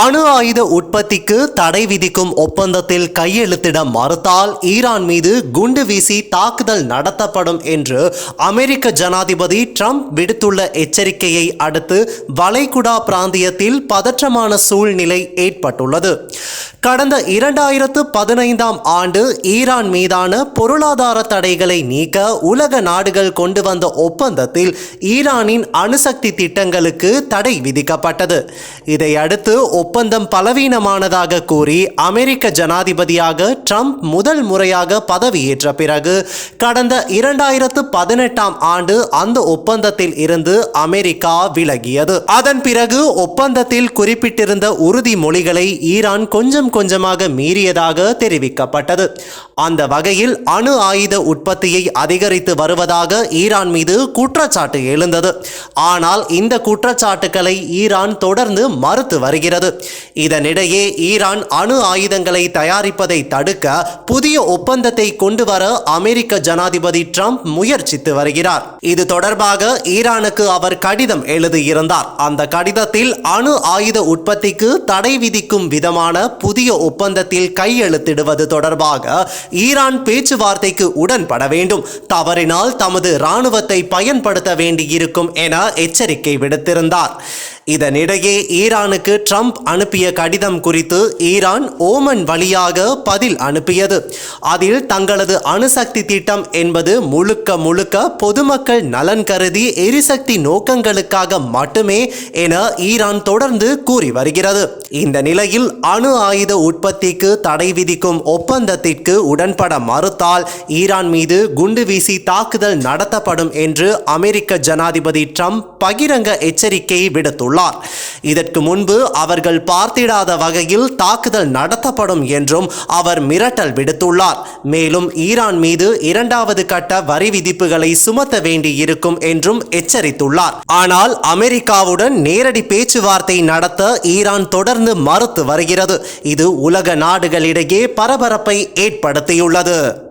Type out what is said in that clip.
அணு ஆயுத உற்பத்திக்கு தடை விதிக்கும் ஒப்பந்தத்தில் கையெழுத்திட மறுத்தால் ஈரான் மீது குண்டு வீசி தாக்குதல் நடத்தப்படும் என்று அமெரிக்க ஜனாதிபதி ட்ரம்ப் விடுத்துள்ள எச்சரிக்கையை அடுத்து வளைகுடா பிராந்தியத்தில் பதற்றமான சூழ்நிலை ஏற்பட்டுள்ளது. கடந்த இரண்டாயிரத்து பதினைந்தாம் ஆண்டு ஈரான் மீதான பொருளாதார தடைகளை நீக்க உலக நாடுகள் கொண்டு வந்த ஒப்பந்தத்தில் ஈரானின் அணுசக்தி திட்டங்களுக்கு தடை விதிக்கப்பட்டது. இதையடுத்து ஒப்பந்தம் பலவீனமானதாக கூறி அமெரிக்க ஜனாதிபதியாக ட்ரம்ப் முதல் முறையாக பதவியேற்ற பிறகு கடந்த இரண்டாயிரத்து பதினெட்டாம் ஆண்டு அந்த ஒப்பந்தத்தில் இருந்து அமெரிக்கா விலகியது. அதன் பிறகு ஒப்பந்தத்தில் குறிப்பிட்டிருந்த உறுதிமொழிகளை ஈரான் கொஞ்சம் கொஞ்சமாக மீறியதாக தெரிவிக்கப்பட்டது. அந்த வகையில் அணு ஆயுத உற்பத்தியை அதிகரித்து வருவதாக ஈரான் மீது குற்றச்சாட்டு எழுந்தது. ஆனால் இந்த குற்றச்சாட்டுக்களை ஈரான் தொடர்ந்து மறுத்து வருகிறது. இதனிடையே ஈரான் அணு ஆயுதங்களை தயாரிப்பதை தடுக்க புதிய ஒப்பந்தத்தை கொண்டு வர அமெரிக்க ஜனாதிபதி ட்ரம்ப் முயற்சித்து வருகிறார். இது தொடர்பாக ஈரானுக்கு அவர் கடிதம் எழுதியிருந்தார். அந்த கடிதத்தில் அணு ஆயுத உற்பத்திக்கு தடை விதிக்கும் விதமான புதிய ஒப்பந்தத்தில் கையெழுத்திடுவது தொடர்பாக ஈரான் பேச்சுவார்த்தைக்கு உடன்பட வேண்டும். தவறினால் தமது இராணுவத்தை பயன்படுத்த வேண்டியிருக்கும் என எச்சரிக்கை விடுத்திருந்தார். இதனிடையே ஈரானுக்கு ட்ரம்ப் அனுப்பிய கடிதம் குறித்து ஈரான் ஓமன் வழியாக பதில் அனுப்பியது. அதில் தங்களது அணுசக்தி திட்டம் என்பது முழுக்க முழுக்க பொதுமக்கள் நலன் கருதி எரிசக்தி நோக்கங்களுக்காக மட்டுமே என ஈரான் தொடர்ந்து கூறி வருகிறது. இந்த நிலையில் அணு ஆயுத உற்பத்திக்கு தடை விதிக்கும் ஒப்பந்தத்திற்கு உடன்பட மறுத்தால் ஈரான் மீது குண்டு வீசி தாக்குதல் நடத்தப்படும் என்று அமெரிக்க ஜனாதிபதி ட்ரம்ப் பகிரங்க எச்சரிக்கை விடுத்துள்ளார். இதற்கு முன்பு அவர்கள் பார்த்திடாத வகையில் தாக்குதல் நடத்தப்படும் என்றும் அவர் மிரட்டல் விடுத்துள்ளார். மேலும் ஈரான் மீது இரண்டாவது கட்ட வரி விதிப்புகளை சுமத்த வேண்டியிருக்கும் என்றும் எச்சரித்துள்ளார். ஆனால் அமெரிக்காவுடன் நேரடி பேச்சுவார்த்தை நடத்த ஈரான் தொடர்ந்து மறுத்து வருகிறது. இது உலக நாடுகளிடையே பரபரப்பை ஏற்படுத்தியுள்ளது.